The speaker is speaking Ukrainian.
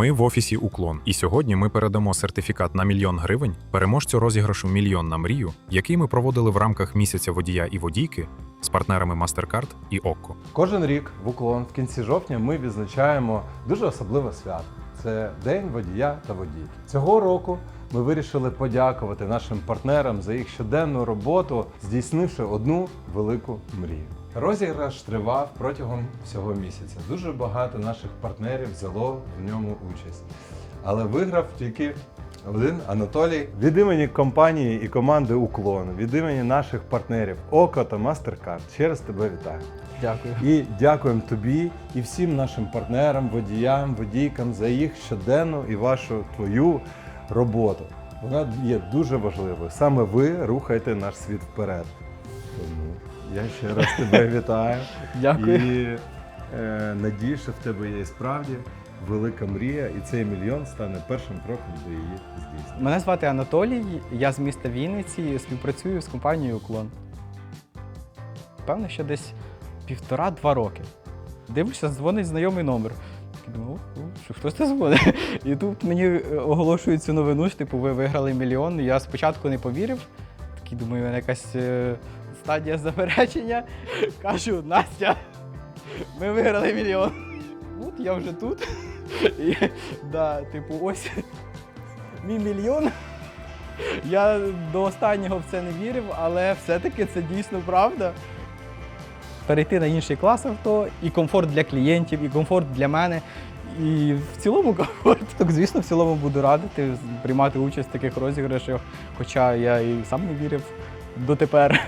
Ми в офісі Уклон, і сьогодні ми передамо сертифікат на мільйон гривень переможцю розіграшу Мільйон на мрію, який ми проводили в рамках місяця водія і водійки з партнерами MasterCard і Окко. Кожен рік в уклон в кінці жовтня ми відзначаємо дуже особливе свято. Це День водія та водійки. Цього року ми вирішили подякувати нашим партнерам за їх щоденну роботу, здійснивши одну велику мрію. Розіграш тривав протягом всього місяця. Дуже багато наших партнерів взяло в ньому участь. Але виграв тільки один Анатолій від імені компанії і команди Уклон, від імені наших партнерів Око та MasterCard. Ще раз тебе вітаю. Дякую. І дякуємо тобі і всім нашим партнерам, водіям, водійкам за їх щоденну і вашу твою роботу. Вона є дуже важливою. Саме ви рухаєте наш світ вперед. Тому я ще раз тебе вітаю. Дякую. І е, надію, що в тебе є справді велика мрія, і цей мільйон стане першим кроком до її здійснення. Мене звати Анатолій, я з міста Вінниці, співпрацюю з компанією Уклон. Певно, що десь півтора-два роки. Дивлюся, дзвонить знайомий номер. Думаю, о, що хтось це дзвонить. І тут мені е, оголошують цю новину, що типу, ви виграли мільйон. Я спочатку не повірив. Такий думаю, мене якась е, стадія заперечення. Кажу, Настя, ми виграли мільйон. Я вже тут. І, да, типу, ось мій мільйон. Я до останнього в це не вірив, але все-таки це дійсно правда. Перейти на інший клас авто, і комфорт для клієнтів, і комфорт для мене. І в цілому комфорт. Так, звісно, в цілому буду радити приймати участь в таких розіграшах, хоча я і сам не вірив дотепер.